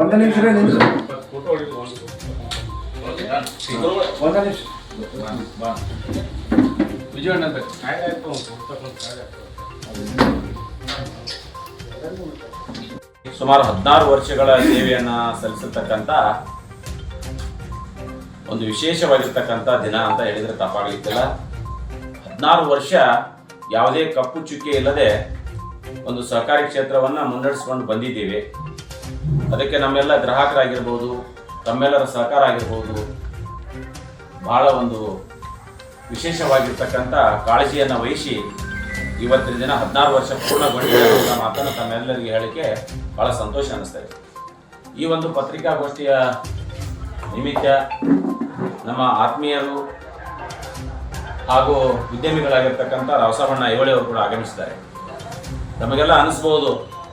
ಒಂದು ನಿಮಿಷ ರೀ ನಿಮಿಷ ಒಂದು ನಿಮಿಷ. ವಿಜಯಣ್ಣ ಸುಮಾರು ಹದಿನಾರು ವರ್ಷಗಳ ಸೇವೆಯನ್ನ ಸಲ್ಲಿಸತಕ್ಕಂತ ಒಂದು ವಿಶೇಷವಾಗಿರ್ತಕ್ಕಂಥ ದಿನ ಅಂತ ಹೇಳಿದ್ರೆ ತಪ್ಪಾಗಲಿಕ್ಕಿಲ್ಲ. ಹದಿನಾರು ವರ್ಷ ಯಾವುದೇ ಕಪ್ಪು ಚುಕ್ಕೆ ಇಲ್ಲದೆ ಒಂದು ಸಹಕಾರಿ ಕ್ಷೇತ್ರವನ್ನ ಮುನ್ನಡೆಸ್ಕೊಂಡು ಬಂದಿದ್ದೀವಿ. ಅದಕ್ಕೆ ನಮ್ಮೆಲ್ಲ ಗ್ರಾಹಕರಾಗಿರ್ಬೋದು, ತಮ್ಮೆಲ್ಲರ ಸಹಕಾರ ಆಗಿರ್ಬೋದು, ಬಹಳ ಒಂದು ವಿಶೇಷವಾಗಿರ್ತಕ್ಕಂಥ ಕಾಳಜಿಯನ್ನು ವಹಿಸಿ ಇವತ್ತಿನ ದಿನ ಹದಿನಾರು ವರ್ಷ ಪೂರ್ಣಗೊಂಡಿದೆ ಅನ್ನೋ ಮಾತನ್ನು ತಮ್ಮೆಲ್ಲರಿಗೆ ಹೇಳಿಕೆ ಬಹಳ ಸಂತೋಷ ಅನ್ನಿಸ್ತದೆ ಈ ಒಂದು ಪತ್ರಿಕಾಗೋಷ್ಠಿಯ ನಿಮಿತ್ತ ನಮ್ಮ ಆತ್ಮೀಯರು ಹಾಗೂ ಉದ್ಯಮಿಗಳಾಗಿರ್ತಕ್ಕಂಥ ರಾವಸಾಬಣ್ಣ ಅವರು ಕೂಡ ಆಗಮಿಸಿದ್ದಾರೆ. ನಮಗೆಲ್ಲ ಅನಿಸ್ಬೋದು,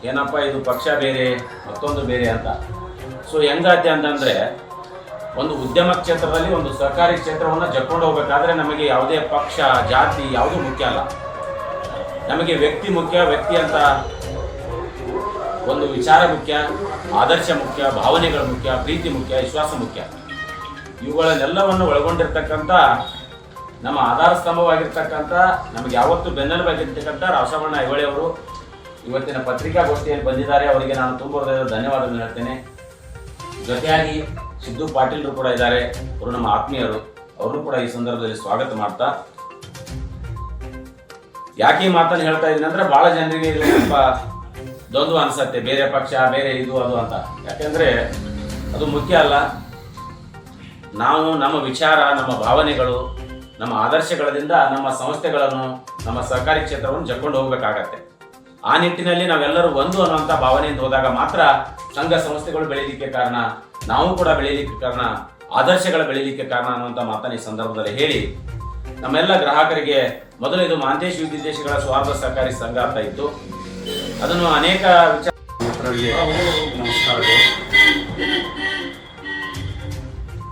ಏನಪ್ಪ ಇದು ಪಕ್ಷ ಬೇರೆ, ಮತ್ತೊಂದು ಬೇರೆ ಅಂತ. ಸೊ ಹೆಂಗಾದ್ಯ ಅಂತಂದರೆ, ಒಂದು ಉದ್ಯಮ ಕ್ಷೇತ್ರದಲ್ಲಿ ಒಂದು ಸರ್ಕಾರಿ ಕ್ಷೇತ್ರವನ್ನು ಜಕ್ಕೊಂಡು ಹೋಗ್ಬೇಕಾದ್ರೆ ನಮಗೆ ಯಾವುದೇ ಪಕ್ಷ, ಜಾತಿ ಯಾವುದೂ ಮುಖ್ಯ ಅಲ್ಲ. ನಮಗೆ ವ್ಯಕ್ತಿ ಮುಖ್ಯ, ವ್ಯಕ್ತಿ ಅಂತ ಒಂದು ವಿಚಾರ ಮುಖ್ಯ, ಆದರ್ಶ ಮುಖ್ಯ, ಭಾವನೆಗಳು ಮುಖ್ಯ, ಪ್ರೀತಿ ಮುಖ್ಯ, ವಿಶ್ವಾಸ ಮುಖ್ಯ. ಇವುಗಳನ್ನೆಲ್ಲವನ್ನು ಒಳಗೊಂಡಿರ್ತಕ್ಕಂಥ, ನಮ್ಮ ಆಧಾರ ಸ್ತಂಭವಾಗಿರ್ತಕ್ಕಂಥ, ನಮಗೆ ಯಾವತ್ತೂ ಬೆನ್ನೆಲುಬಾಗಿರ್ತಕ್ಕಂಥ ರಾಸವಣ್ಣ ಐಹೊಳೆ ಅವರು ಇವತ್ತಿನ ಪತ್ರಿಕಾಗೋಷ್ಠಿಯಲ್ಲಿ ಬಂದಿದ್ದಾರೆ. ಅವರಿಗೆ ನಾನು ತುಂಬ ಹೃದಯದ ಧನ್ಯವಾದಗಳನ್ನು ಹೇಳ್ತೇನೆ. ಜೊತೆಯಾಗಿ ಸಿದ್ದು ಪಾಟೀಲ್ರು ಕೂಡ ಇದ್ದಾರೆ. ಅವರು ನಮ್ಮ ಆತ್ಮೀಯರು. ಅವರು ಕೂಡ ಈ ಸಂದರ್ಭದಲ್ಲಿ ಸ್ವಾಗತ ಮಾಡ್ತಾ. ಯಾಕೆ ಈ ಮಾತನ್ನು ಹೇಳ್ತಾ ಇದ್ದೀನಿ ಅಂದ್ರೆ ಬಹಳ ಜನರಿಗೆ ಇದು ಸ್ವಲ್ಪ ದ್ವಂದ್ವ ಅನ್ಸತ್ತೆ. ಬೇರೆ ಪಕ್ಷ, ಬೇರೆ ಇದು, ಅದು ಅಂತ. ಯಾಕೆಂದ್ರೆ ಅದು ಮುಖ್ಯ ಅಲ್ಲ. ನಾವು ನಮ್ಮ ವಿಚಾರ, ನಮ್ಮ ಭಾವನೆಗಳು, ನಮ್ಮ ಆದರ್ಶಗಳಿಂದ ನಮ್ಮ ಸಂಸ್ಥೆಗಳನ್ನು, ನಮ್ಮ ಸರ್ಕಾರಿ ಕ್ಷೇತ್ರವನ್ನು ಜಕ್ಕೊಂಡು ಹೋಗ್ಬೇಕಾಗತ್ತೆ. ಆ ನಿಟ್ಟಿನಲ್ಲಿ ನಾವೆಲ್ಲರೂ ಒಂದು ಅನ್ನುವಂಥ ಭಾವನೆಯಿಂದ ಹೋದಾಗ ಮಾತ್ರ ಸಂಘ ಸಂಸ್ಥೆಗಳು ಬೆಳೀಲಿಕ್ಕೆ ಕಾರಣ, ನಾವು ಕೂಡ ಬೆಳೀಲಿಕ್ಕೆ ಕಾರಣ, ಆದರ್ಶಗಳ ಬೆಳೀಲಿಕ್ಕೆ ಕಾರಣ ಅನ್ನುವಂಥ ಮಾತನ್ನು ಈ ಸಂದರ್ಭದಲ್ಲಿ ಹೇಳಿ ನಮ್ಮೆಲ್ಲ ಗ್ರಾಹಕರಿಗೆ ಮೊದಲು ಇದು ಮಾಂತೇಶ್ ವಿದೇಶಗಳ ಸ್ವಾರ್ಥ ಸಹಕಾರಿ ಸಂಘ ಅಂತ ಇತ್ತು. ಅದನ್ನು ಅನೇಕ ವಿಚಾರ ನಮಸ್ಕಾರಗಳು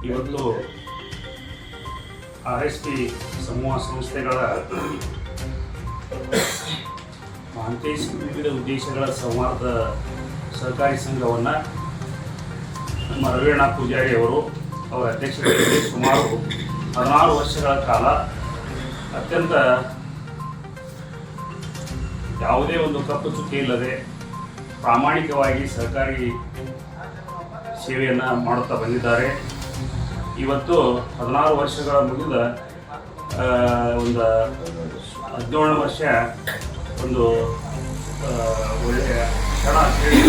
ಇವತ್ತು ಆರ್ ಎಸ್ ಪಿ ಸಮೂಹ ಸಂಸ್ಥೆಗಳ ಮಹಾಂತೇಶ್ ವಿವಿಧ ಉದ್ದೇಶಗಳ ಸಂವಾದ ಸಹಕಾರಿ ಸಂಘವನ್ನು ನಮ್ಮ ರವೀಣ ಪೂಜಾರಿ ಅವರು, ಅವರ ಅಧ್ಯಕ್ಷತೆಯಲ್ಲಿ ಸುಮಾರು ಹದಿನಾರು ವರ್ಷಗಳ ಕಾಲ ಅತ್ಯಂತ ಯಾವುದೇ ಒಂದು ಕಪ್ಪು ಚುಕ್ಕಿ ಇಲ್ಲದೆ ಪ್ರಾಮಾಣಿಕವಾಗಿ ಸಹಕಾರಿ ಸೇವೆಯನ್ನು ಮಾಡುತ್ತಾ ಬಂದಿದ್ದಾರೆ. ಇವತ್ತು ಹದಿನಾರು ವರ್ಷಗಳ ಮುಗಿದ ಒಂದು ಹದಿನೇಳು ವರ್ಷ ಒಂದು ಒಳ್ಳೆಯ ಕ್ಷಣ ಹೇಳಿ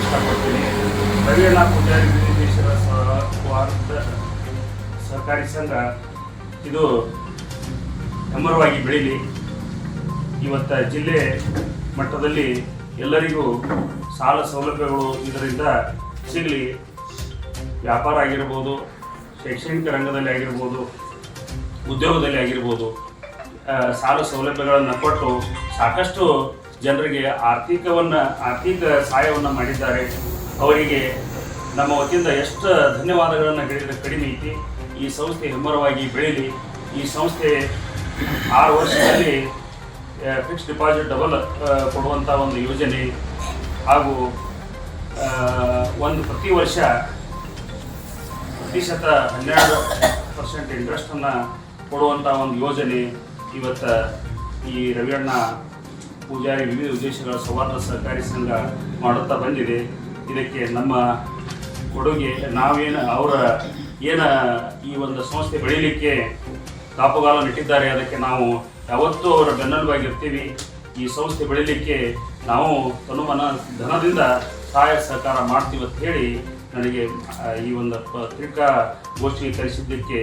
ಇಷ್ಟಪಡ್ತೀನಿ. ರವಿಯಣ್ಣ ಪೂಜಾರಿ ವಿದೇಶದ ಸ್ವಾರ್ಥ ಸಹಕಾರಿ ಸಂಘ, ಇದು ಹೆಮ್ಮರವಾಗಿ ಬೆಳೀಲಿ. ಇವತ್ತ ಜಿಲ್ಲೆ ಮಟ್ಟದಲ್ಲಿ ಎಲ್ಲರಿಗೂ ಸಾಲ ಸೌಲಭ್ಯಗಳು ಇದರಿಂದ ಸಿಗಲಿ. ವ್ಯಾಪಾರ ಆಗಿರ್ಬೋದು, ಶೈಕ್ಷಣಿಕ ರಂಗದಲ್ಲಿ ಆಗಿರ್ಬೋದು, ಉದ್ಯೋಗದಲ್ಲಿ ಆಗಿರ್ಬೋದು. ಸಾಲ ಸೌಲಭ್ಯಗಳನ್ನು ಕೊಟ್ಟು ಸಾಕಷ್ಟು ಜನರಿಗೆ ಆರ್ಥಿಕವನ್ನು, ಆರ್ಥಿಕ ಸಹಾಯವನ್ನು ಮಾಡಿದ್ದಾರೆ. ಅವರಿಗೆ ನಮ್ಮ ವತಿಯಿಂದ ಎಷ್ಟು ಧನ್ಯವಾದಗಳನ್ನು ಹೇಳಿದರೆ ಕಡಿಮೆ ಐತಿ. ಈ ಸಂಸ್ಥೆ ಹೆಮ್ಮರವಾಗಿ ಬೆಳೀಲಿ ಈ ಸಂಸ್ಥೆ ಆರು ವರ್ಷದಲ್ಲಿ ಫಿಕ್ಸ್ ಡಿಪಾಸಿಟ್ ಡಬಲ್ ಕೊಡುವಂಥ ಒಂದು ಯೋಜನೆ. ಹಾಗೂ ಒಂದು ಪ್ರತಿ ವರ್ಷ ಪ್ರತಿಶತ ಹನ್ನೆರಡು ಪರ್ಸೆಂಟ್ ಇಂಟ್ರೆಸ್ಟನ್ನು ಕೊಡುವಂಥ ಒಂದು ಯೋಜನೆ. ಇವತ್ತು ಈ ರವಿಯಣ್ಣ ಪೂಜಾರಿ ವಿವಿಧ ಉದ್ದೇಶಗಳ ಸೌಹಾರ್ದ ಸಹಕಾರಿ ಸಂಘ ಮಾಡುತ್ತಾ ಬಂದಿದೆ. ಇದಕ್ಕೆ ನಮ್ಮ ಕೊಡುಗೆ ನಾವೇನು ಅವರ ಏನ ಈ ಒಂದು ಸಂಸ್ಥೆ ಬೆಳೀಲಿಕ್ಕೆ ಕಾಪುಗಾಲ ನೆಟ್ಟಿದ್ದಾರೆ ಅದಕ್ಕೆ ನಾವು ಯಾವತ್ತೂ ಅವರ ಬೆನ್ನೆಲುಬಾಗಿರ್ತೀವಿ. ಈ ಸಂಸ್ಥೆ ಬೆಳೀಲಿಕ್ಕೆ ನಾವು ತನುಮನ ಧನದಿಂದ ಸಹಾಯ ಸಹಕಾರ ಮಾಡ್ತೀವಿ ಅಂತ ಹೇಳಿ ನನಗೆ ಈ ಒಂದು ಪತ್ರಿಕಾ ಗೋಷ್ಠಿಗೆ ಕರೆಸಿದ್ದಕ್ಕೆ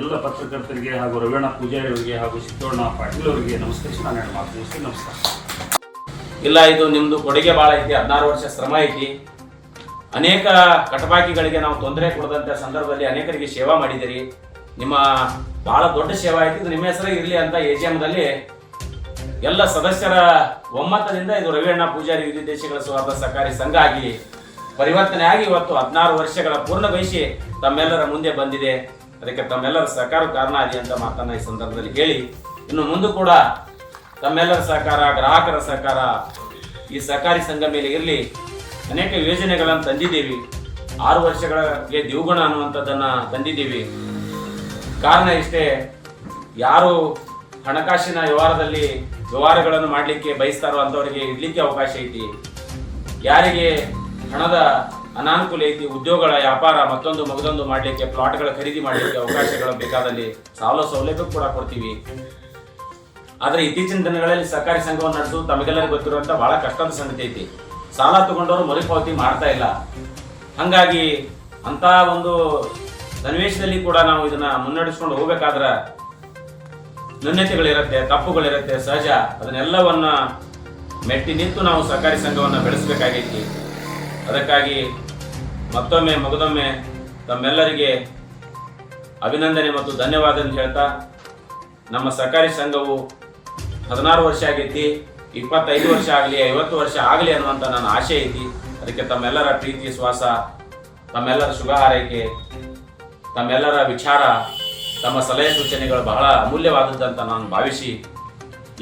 ಎಲ್ಲ ಪತ್ರಕರ್ತರಿಗೆ ಹಾಗೂ ರವೀಣ ಪೂಜಾರಿ ಅವರಿಗೆ ಹಾಗೂ ಚಿತ್ತೋಣ ಪಾಟೀಲ್ ಅವರಿಗೆ ನಮಸ್ಕರಿಸಿ ನಾನು ಎರಡು ಮಾತು ನಮಸ್ಕಾರ. ಇಲ್ಲ, ಇದು ನಿಮ್ಮದು ಕೊಡುಗೆ ಭಾಳ ಐತಿ, ಹದಿನಾರು ವರ್ಷ ಶ್ರಮ ಐತಿ. ಅನೇಕ ಕಟಪಾಕಿಗಳಿಗೆ ನಾವು ತೊಂದರೆ ಕೊಡದಂಥ ಸಂದರ್ಭದಲ್ಲಿ ಅನೇಕರಿಗೆ ಸೇವಾ ಮಾಡಿದಿರಿ. ನಿಮ್ಮ ಭಾಳ ದೊಡ್ಡ ಸೇವಾ ಐತಿ, ಇದು ನಿಮ್ಮ ಹೆಸರೇ ಇರಲಿ ಅಂತ ಎ ಜಿ ಎಮ್ದಲ್ಲಿ ಎಲ್ಲ ಸದಸ್ಯರ ಒಮ್ಮತದಿಂದ ಇದು ರವಿಯಣ್ಣ ಪೂಜಾರಿ ಸ್ವಾರ್ಥ ಸಹಕಾರಿ ಸಂಘ ಆಗಿ ಪರಿವರ್ತನೆ ಆಗಿ ಇವತ್ತು ಹದಿನಾರು ವರ್ಷಗಳ ಪೂರ್ಣಗೊಳಿಸಿ ತಮ್ಮೆಲ್ಲರ ಮುಂದೆ ಬಂದಿದೆ. ಅದಕ್ಕೆ ತಮ್ಮೆಲ್ಲರ ಸಹಕಾರ ಕಾರಣ ಆಗಿ ಅಂತ ಮಾತನ್ನ ಈ ಸಂದರ್ಭದಲ್ಲಿ ಹೇಳಿ. ಇನ್ನು ಮುಂದೆ ಕೂಡ ತಮ್ಮೆಲ್ಲರ ಸಹಕಾರ, ಗ್ರಾಹಕರ ಸಹಕಾರ, ಈ ಸಹಕಾರಿ ಸಂಘ ಮೇಲೆ ಇರಲಿ. ಅನೇಕ ಯೋಜನೆಗಳನ್ನು ತಂದಿದ್ದೀವಿ. ಆರು ವರ್ಷಗಳಿಗೆ ದಿವುಗುಣ ಅನ್ನುವಂಥದ್ದನ್ನು ತಂದಿದ್ದೀವಿ. ಕಾರಣ ಇಷ್ಟೇ, ಯಾರು ಹಣಕಾಸಿನ ವ್ಯವಹಾರದಲ್ಲಿ ವ್ಯವಹಾರಗಳನ್ನು ಮಾಡಲಿಕ್ಕೆ ಬಯಸ್ತಾರೋ ಅಂಥವರಿಗೆ ಇಡ್ಲಿಕ್ಕೆ ಅವಕಾಶ ಐತಿ. ಯಾರಿಗೆ ಹಣದ ಅನಾನುಕೂಲ ಐತಿ, ಉದ್ಯೋಗಗಳ ವ್ಯಾಪಾರ ಮತ್ತೊಂದು ಮಗದೊಂದು ಮಾಡಲಿಕ್ಕೆ ಪ್ಲಾಟ್ಗಳ ಖರೀದಿ ಮಾಡಲಿಕ್ಕೆ ಅವಕಾಶಗಳು ಬೇಕಾದಲ್ಲಿ ಸಾಲ ಸೌಲಭ್ಯ ಕೂಡ ಕೊಡ್ತೀವಿ. ಆದರೆ ಇತ್ತೀಚಿನ ದಿನಗಳಲ್ಲಿ ಸರ್ಕಾರಿ ಸಂಘವನ್ನು ನಡೆಸಲು ತಮಗೆಲ್ಲರಿಗೂ ಗೊತ್ತಿರುವಂಥ ಬಹಳ ಕಷ್ಟದ ಸಂಗತಿ ಐತಿ. ಸಾಲ ತಗೊಂಡವರು ಮರುಪಾವತಿ ಮಾಡ್ತಾ ಇಲ್ಲ. ಹಂಗಾಗಿ ಅಂತ ಒಂದು ಸನ್ನಿವೇಶದಲ್ಲಿ ಕೂಡ ನಾವು ಇದನ್ನ ಮುನ್ನಡೆಸ್ಕೊಂಡು ಹೋಗ್ಬೇಕಾದ್ರ ನ್ಯೂನ್ಯತೆಗಳಿರುತ್ತೆ ತಪ್ಪುಗಳಿರುತ್ತೆ, ಸಹಜ. ಅದನ್ನೆಲ್ಲವನ್ನ ಮೆಟ್ಟಿ ನಿಂತು ನಾವು ಸಹಕಾರಿ ಸಂಘವನ್ನು ಬೆಳೆಸಬೇಕಾಗೈತಿ. ಅದಕ್ಕಾಗಿ ಮತ್ತೊಮ್ಮೆ ಮಗದೊಮ್ಮೆ ತಮ್ಮೆಲ್ಲರಿಗೆ ಅಭಿನಂದನೆ ಮತ್ತು ಧನ್ಯವಾದ ಅಂತ ಹೇಳ್ತಾ, ನಮ್ಮ ಸರ್ಕಾರಿ ಸಂಘವು ಹದಿನಾರು ವರ್ಷ ಆಗೈತಿ, ಇಪ್ಪತ್ತೈದು ವರ್ಷ ಆಗಲಿ, ಐವತ್ತು ವರ್ಷ ಆಗಲಿ ಅನ್ನುವಂಥ ನನ್ನ ಆಶೆ ಐತಿ. ಅದಕ್ಕೆ ತಮ್ಮೆಲ್ಲರ ಪ್ರೀತಿ, ಶ್ವಾಸ, ತಮ್ಮೆಲ್ಲರ ಶುಭ ಹಾರೈಕೆ, ತಮ್ಮೆಲ್ಲರ ವಿಚಾರ, ತಮ್ಮ ಸಲಹೆ ಸೂಚನೆಗಳು ಬಹಳ ಅಮೂಲ್ಯವಾದದ್ದಂತ ನಾನು ಭಾವಿಸಿ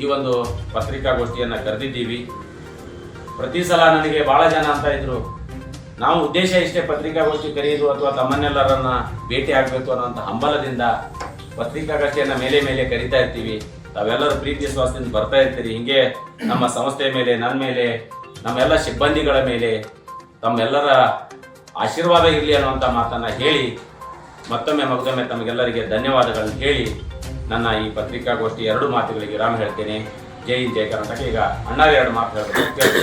ಈ ಒಂದು ಪತ್ರಿಕಾಗೋಷ್ಠಿಯನ್ನು ಕರೆದಿದ್ದೀವಿ. ಪ್ರತಿ ಸಲ ನನಗೆ ಬಹಳ ಜನ ಅಂತ ಇದ್ರು. ನಾವು ಉದ್ದೇಶ ಇಷ್ಟೇ ಪತ್ರಿಕಾಗೋಷ್ಠಿ ಕರೆಯೋದು ಅಥವಾ ತಮ್ಮನ್ನೆಲ್ಲರನ್ನ ಭೇಟಿ ಆಗಬೇಕು ಅನ್ನೋಂಥ ಹಂಬಲದಿಂದ ಪತ್ರಿಕಾಗೋಷ್ಠಿಯನ್ನ ಮೇಲೆ ಮೇಲೆ ಕರಿತಾ ಇರ್ತೀವಿ. ತಾವೆಲ್ಲರೂ ಪ್ರೀತಿ ವಿಶ್ವಾಸದಿಂದ ಬರ್ತಾ ಇರ್ತೀರಿ. ಹಿಂಗೆ ನಮ್ಮ ಸಂಸ್ಥೆ ಮೇಲೆ ನನ್ನ ಮೇಲೆ, ನಮ್ಮೆಲ್ಲ ಸಿಬ್ಬಂದಿಗಳ ಮೇಲೆ, ತಮ್ಮೆಲ್ಲರ ಆಶೀರ್ವಾದ ಇರಲಿ ಅನ್ನುವಂಥ ಮಾತನ್ನು ಹೇಳಿ, ಮತ್ತೊಮ್ಮೆ ಮಗದೊಮ್ಮೆ ತಮಗೆಲ್ಲರಿಗೆ ಧನ್ಯವಾದಗಳನ್ನು ಹೇಳಿ ನನ್ನ ಈ ಪತ್ರಿಕಾಗೋಷ್ಠಿ ಎರಡು ಮಾತುಗಳಿಗೆ ವಿರಾಮ ಹೇಳ್ತೇನೆ. ಜೈ ಜಯ ಕರ್ನಾಟಕ. ಈಗ ಅಣ್ಣಾರ ಎರಡು ಮಾತು ಹೇಳ್ಬೇಕು.